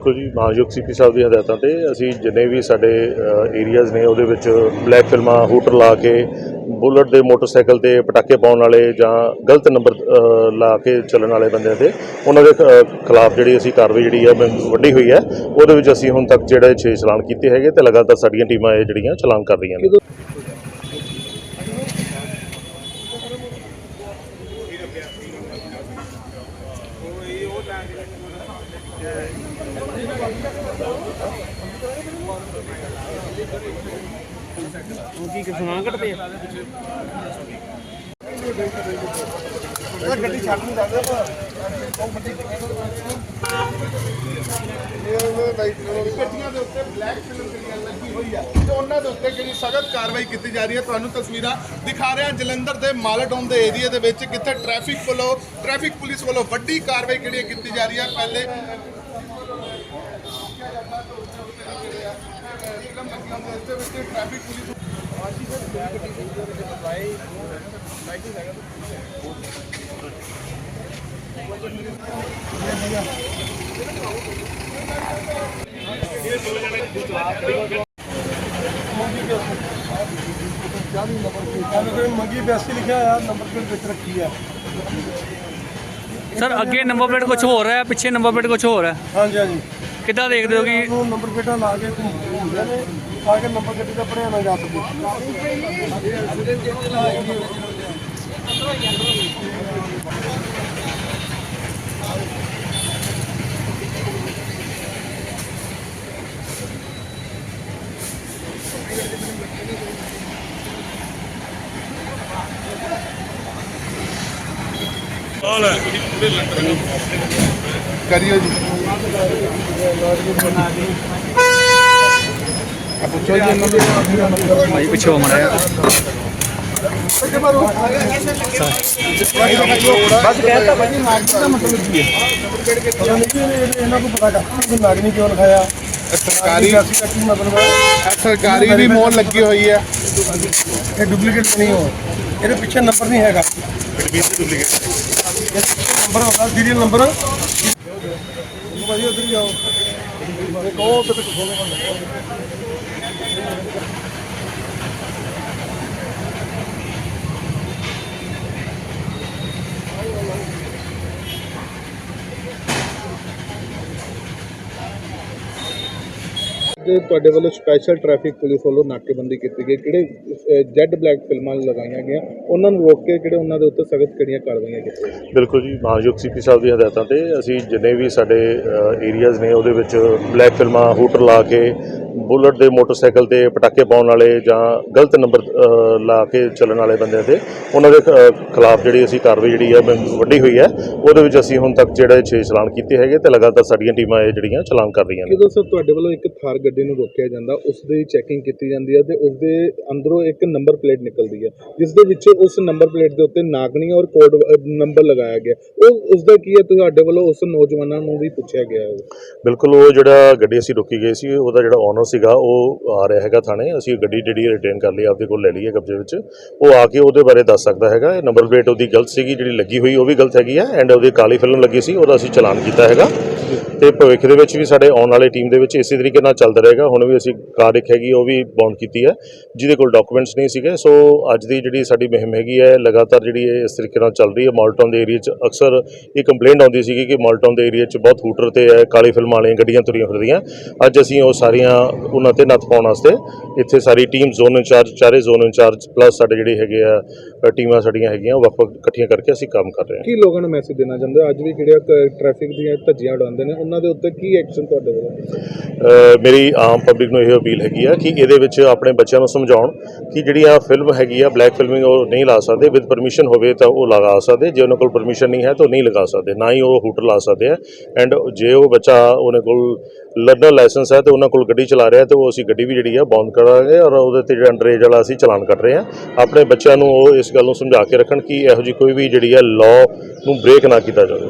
ਦੇਖੋ ਜੀ ਮਾਨਯੋਗ ਸੀਪੀ ਸਾਹਿਬ ਦੀ ਹਦਾਇਤਾਂ ਤੇ ਅਸੀਂ ਜਿੰਨੇ ਵੀ ਸਾਡੇ ਏਰੀਆਜ਼ ਨੇ, ਉਹਦੇ ਵਿੱਚ ਬਲੈਕ ਫਿਲਮਾਂ, ਹੂਟਰ ਲਾ ਕੇ, ਬੁਲਟ ਦੇ ਮੋਟਰਸਾਈਕਲ ਤੇ ਪਟਾਕੇ ਪਾਉਣ ਵਾਲੇ ਜਾਂ ਗਲਤ ਨੰਬਰ ਲਾ ਕੇ ਚੱਲਣ ਵਾਲੇ ਬੰਦਿਆਂ ਤੇ, ਉਹਨਾਂ ਦੇ ਖਿਲਾਫ ਜਿਹੜੀ ਅਸੀਂ ਕਾਰਵਾਈ ਜਿਹੜੀ ਹੈ ਵੱਡੀ ਹੋਈ ਹੈ ਉਹਦੇ ਵਿੱਚ ਅਸੀਂ ਹੁਣ ਤੱਕ ਜਿਹੜੇ 6 ਚਲਾਨ ਕੀਤੇ ਹੈਗੇ ਤੇ ਲਗਾਤਾਰ ਸਾਡੀਆਂ ਟੀਮਾਂ ਇਹ ਜਿਹੜੀਆਂ ਚਲਾਨ ਕਰ ਰਹੀਆਂ ਨੇ। ਕੀ ਕਿ ਸਮਾਨ ਕੱਟਦੇ ਆ? ਗੱਡੀਆਂ ਦੇ ਉੱਤੇ ਬਲੈਕ ਫਿਲਮ ਜਿਹੜੀਆਂ ਲੱਗੀ ਹੋਈ ਆ। ਤੇ ਉਹਨਾਂ ਦੇ ਉੱਤੇ ਜਿਹੜੀ ਸਖਤ ਕਾਰਵਾਈ ਕੀਤੀ ਜਾ ਰਹੀ ਹੈ। ਤੁਹਾਨੂੰ ਤਸਵੀਰਾਂ ਦਿਖਾ ਰਿਹਾ ਜਲੰਧਰ ਦੇ ਮਾਲਟਾਊਨ ਦੇ ਏਰੀਆ ਦੇ ਵਿੱਚ, ਕਿੱਥੇ ਟ੍ਰੈਫਿਕ ਵੱਲੋਂ ਟ੍ਰੈਫਿਕ ਪੁਲਿਸ ਵੱਲੋਂ ਵੱਡੀ ਕਾਰਵਾਈ ਜਿਹੜੀ ਕੀਤੀ ਜਾ ਰਹੀ ਹੈ। ਪਹਿਲੇ ਟ੍ਰੈਫਿਕ ਪੁਲਿਸ ਮੰਗੀ ਬਿਆਸੀ ਲਿਖਿਆ ਆ ਨੰਬਰ ਪਲੇਟ ਵਿੱਚ ਰੱਖੀ ਆ ਸਰ ਅੱਗੇ ਨੰਬਰ ਪਲੇਟ ਕੁਝ ਹੋਰ ਹੈ ਪਿੱਛੇ ਨੰਬਰ ਪਲੇਟ ਕੁਝ ਹੋਰ ਹੈ ਹਾਂਜੀ ਹਾਂਜੀ ਕਿੱਦਾਂ ਦੇਖਦੇ ਹੋ ਕਿ ਉਹ ਨੰਬਰ ਪਲੇਟਾਂ ਲਾ ਕੇ ਹੁੰਦੇ ਨੇ ਤਾਂ ਕਿ ਨੰਬਰ ਗੱਡੀ ਦਾ ਪੜਿਆ ਨਾ ਜਾ ਸਕੇ ਕਰਿਓ ਜੀ ਆ ਪੁੱਛੋ ਜੀ ਇਹਨਾਂ ਨੂੰ ਭਾਈ ਪਿੱਛੇ ਮੜਿਆ ਬਸ ਕਹਿਤਾ ਭਾਈ ਨਾਗਰਿਕ ਦਾ ਮਤਲਬ ਕੀ ਹੈ ਪਤਾ ਨਹੀਂ ਕਿ ਇਹ- ਇਹਨਾਂ ਨੂੰ ਪਤਾ ਕਰ ਕਿ ਨਾਗਨੀ ਕਿਉਂ ਲਿਖਾਇਆ ਸਰਕਾਰੀ ਬਿਆਸੀ ਦਾ ਕੀ ਮਤਲਬ ਹੈ ਇਹ ਨੰਬਰ ਨਹੀਂ ਹੈਗਾ ਨੰਬਰ। ਸੀਰੀਅਲ ਨੰਬਰ ਭਾਈ ਉਧਰ ਜਾਓ ਕਹੋ ਤੇ ਖੋਲੋ ਤੁਹਾਡੇ ਵੱਲੋਂ ਸਪੈਸ਼ਲ ਟ੍ਰੈਫਿਕ ਪੁਲਿਸ ਵੱਲੋਂ ਨਾਕੇਬੰਦੀ ਕੀਤੀ ਗਈ। ਕਿਹੜੇ ਜੈਡ ਬਲੈਕ ਫਿਲਮਾਂ ਲਗਾਈਆਂ ਗਈਆਂ। ਉਹਨਾਂ ਨੂੰ ਰੋਕ ਕੇ ਕਿਹੜੇ ਉਹਨਾਂ ਦੇ ਉੱਤੇ ਸਖਤ ਕਿਹੜੀਆਂ ਕਾਰਵਾਈਆਂ ਕੀਤੀਆਂ ਬਿਲਕੁਲ ਜੀ ਮਾਨਯੋਗ ਸੀਪੀ ਸਾਹਿਬ ਦੀ ਹਦਾਇਤਾਂ ਤੇ ਅਸੀਂ ਜਿੰਨੇ ਵੀ ਸਾਡੇ ਏਰੀਆਜ਼ ਨੇ ਉਹਦੇ ਵਿੱਚ ਬਲੈਕ ਫਿਲਮਾਂ, ਹੂਟਰ ਲਾ ਕੇ ਬੁਲਟ ਦੇ ਮੋਟਰਸਾਈਕਲ ਤੇ ਪਟਾਕੇ ਪਾਉਣ ਵਾਲੇ ਜਾਂ ਗਲਤ ਨੰਬਰ ਲਾ ਕੇ ਚੱਲਣ ਵਾਲੇ ਬੰਦਿਆਂ ਤੇ ਉਹਨਾਂ ਦੇ ਖਿਲਾਫ ਜਿਹੜੀ ਅਸੀਂ ਕਾਰਵਾਈ ਜਿਹੜੀ ਬ- ਵੱਡੀ ਹੋਈ ਹੈ। ਉਹਦੇ ਵਿੱਚ ਅਸੀਂ ਹੁਣ ਤੱਕ ਜਿਹੜੇ 6 ਚਲਾਨ ਕੀਤੇ ਹੈਗੇ ਤੇ ਲਗਾਤਾਰ ਸਾਡੀਆਂ ਟੀਮਾਂ ਇਹ ਜਿਹੜੀਆਂ ਚਲਾਨ ਕਰ ਰਹੀਆਂ ਨੇ। ਜਦੋਂ ਸਰ ਤੁਹਾਡੇ ਵੱਲੋਂ ਇੱਕ ਥਾਰ ਗੱਡੀ ਨੂੰ ਰੋਕਿਆ ਜਾਂਦਾ ਉਸ ਦੀ ਚੈਕਿੰਗ ਕੀਤੀ ਜਾਂਦੀ ਹੈ ਤੇ ਉਸ ਦੇ ਅੰਦਰੋਂ ਇੱਕ ਨੰਬਰ ਪਲੇਟ ਨਿਕਲਦੀ ਹੈ ਜਿਸ ਦੇ ਵਿੱਚ ਉਸ ਨੰਬਰ ਪਲੇਟ ਦੇ ਉੱਤੇ ਨਾਗਣੀ ਔਰ ਕੋਡ ਨੰਬਰ ਲਗਾਇਆ ਗਿਆ। ਉਹ ਉਸ ਦਾ ਕੀ ਹੈ? ਤੁਹਾਡੇ ਵੱਲੋਂ ਉਸ ਨੌਜਵਾਨਾਂ ਨੂੰ ਵੀ ਪੁੱਛਿਆ ਗਿਆ ਹੈ। ਬਿਲਕੁਲ ਉਹ ਜਿਹੜਾ ਗੱਡੀ ਅਸੀਂ ਰੋਕੀ ਗਈ ਸੀ ਉਹਦਾ ਜਿਹੜਾ ਓਨਰ ਸੀਗਾ, ਉਹ ਆ ਰਿਹਾ ਹੈਗਾ ਥਾਣੇ, ਅਸੀਂ ਗੱਡੀ ਜਿਹੜੀ ਰਿਟੇਨ ਕਰ ਲਈ, ਆਪਦੇ ਕੋਲ ਲੈ ਲਈ ਹੈ ਕਬਜ਼ੇ ਵਿੱਚ। ਉਹ ਆ ਕੇ ਉਹਦੇ ਬਾਰੇ ਦੱਸ ਸਕਦਾ ਹੈਗਾ, ਇਹ ਨੰਬਰ ਪਲੇਟ ਉਹਦੀ ਗਲਤ ਸੀਗੀ, ਜਿਹੜੀ ਲੱਗੀ ਹੋਈ ਉਹ ਵੀ ਗਲਤ ਹੈਗੀ ਹੈ ਐਂਡ ਉਹਦੀ ਕਾਲੀ ਫਿਲਮ ਲੱਗੀ ਸੀ, ਉਹਦਾ ਅਸੀਂ ਚਲਾਨ ਕੀਤਾ ਹੈਗਾ। ਤੇ ਭਵਿੱਖ ਦੇ ਵਿੱਚ ਵੀ ਸਾਡੇ ਆਉਣ ਵਾਲੇ ਟੀਮ ਦੇ ਵਿੱਚ ਇਸੇ ਤਰੀਕੇ ਨਾਲ ਚੱਲਦਾ ਰਹੇਗਾ। ਹੁਣ ਵੀ ਅਸੀਂ ਕਾਰ ਇੱਕ ਹੈਗੀ, ਉਹ ਵੀ ਬੌਂਡ ਕੀਤੀ ਹੈ, ਜਿਹਦੇ ਕੋਲ ਡਾਕੂਮੈਂਟਸ ਨਹੀਂ ਸੀਗੇ। ਸੋ ਅੱਜ ਦੀ ਜਿਹੜੀ ਸਾਡੀ ਮੁਹਿੰਮ ਹੈਗੀ ਹੈ, ਲਗਾਤਾਰ ਜਿਹੜੀ ਇਹ ਇਸ ਤਰੀਕੇ ਨਾਲ ਚੱਲ ਰਹੀ ਹੈ। ਮਾਲਟਾਊਨ ਦੇ ਏਰੀਆ 'ਚ ਅਕਸਰ ਇਹ ਕੰਪਲੇਂਟ ਆਉਂਦੀ ਸੀਗੀ ਕਿ ਮਾਲਟਾਊਨ ਦੇ ਏਰੀਆ 'ਚ ਬਹੁਤ ਹੂਟਰ ਤੇ ਹੈ, ਕਾਲੀ ਫਿਲਮਾਂ ਵਾਲੀਆਂ ਗੱਡੀਆਂ ਤੁਰੀਆਂ ਫਿਰਦੀਆਂ। ਅੱਜ ਅਸੀਂ ਉਹ ਸਾਰੀਆਂ ਉਹਨਾਂ ਤੇ ਨੱਥ ਪਾਉਣ ਵਾਸਤੇ ਇੱਥੇ ਸਾਰੀ ਟੀਮ ਜ਼ੋਨ ਇੰਚਾਰਜ ਚਾਰੇ ਜ਼ੋਨ ਇੰਚਾਰਜ ਪਲੱਸ ਸਾਡੇ ਜਿਹੜੇ ਹੈਗੇ ਆ ਟੀਮਾਂ ਸਾਡੀਆਂ ਹੈਗੀਆਂ, ਉਹ ਵੱਖ ਵੱਖ ਇਕੱਠੀਆਂ ਕਰਕੇ ਅਸੀਂ ਕੰਮ ਕਰ ਰਹੇ ਹਾਂ। ਕੀ ਲੋਕਾਂ ਨੂੰ ਮੈਸੇਜ ਦੇਣਾ ਚਾਹੁੰਦੇ ਅੱਜ ਵੀ ਜਿਹੜੇ ਟ੍ਰੈਫਿਕ ਦੀਆਂ ਧੱਜੀਆਂ ਉਡਾਉਂਦੇ ਨੇ ਉਹਨਾਂ ਦੇ ਉੱਤੇ ਕੀ ਐਕਸ਼ਨ ਤੁਹਾਡੇ ਵੱਲੋਂ? ਮੇਰੀ ਆਮ ਪਬਲਿਕ ਨੂੰ ਇਹ ਅਪੀਲ ਹੈਗੀ ਆ ਕਿ ਇਹਦੇ ਵਿੱਚ ਆਪਣੇ ਬੱਚਿਆਂ ਨੂੰ ਸਮਝਾਉਣ ਕਿ ਜਿਹੜੀ ਆ ਫਿਲਮ ਹੈਗੀ ਆ ਬਲੈਕ ਫਿਲਮਿੰਗ ਉਹ ਨਹੀਂ ਲਾ ਸਕਦੇ ਵਿਦ ਪਰਮਿਸ਼ਨ ਹੋਵੇ ਤਾਂ ਉਹ ਲਗਾ ਸਕਦੇ, ਜੇ ਉਹਨਾਂ ਕੋਲ ਪਰਮਿਸ਼ਨ ਨਹੀਂ ਹੈ ਤਾਂ ਉਹ ਨਹੀਂ ਲਗਾ ਸਕਦੇ, ਨਾ ਹੀ ਉਹ ਹੂਟਰ ਲਾ ਸਕਦੇ ਆ। ਐਂਡ ਜੇ ਉਹ ਬੱਚਾ ਉਹਨੇ ਕੋਲ ਲਰਨਰ ਲਾਇਸੈਂਸ ਹੈ ਤੇ ਉਹਨਾਂ ਕੋਲ ਗੱਡੀ ਚਲਾ ਰਿਹਾ ਤੇ ਉਹ ਅਸੀਂ ਗੱਡੀ ਵੀ ਜਿਹੜੀ ਆ ਬੌਂਦ ਕਰਾਂਗੇ ਔਰ ਉਹਦੇ ਤੇ ਜਿਹੜਾ ਅੰਡਰੇਜ ਵਾਲਾ ਅਸੀਂ ਚਲਾਨ ਕੱਟ ਰਹੇ ਆ। ਆਪਣੇ ਬੱਚਿਆਂ ਨੂੰ ਉਹ ਇਸ ਗੱਲ ਨੂੰ ਸਮਝਾ ਕੇ ਰੱਖਣ ਕਿ ਇਹੋ ਜਿਹੀ ਕੋਈ ਵੀ ਜਿਹੜੀ ਆ ਲਾਅ ਨੂੰ ਬ੍ਰੇਕ ਨਾ ਕੀਤਾ ਜਾਵੇ।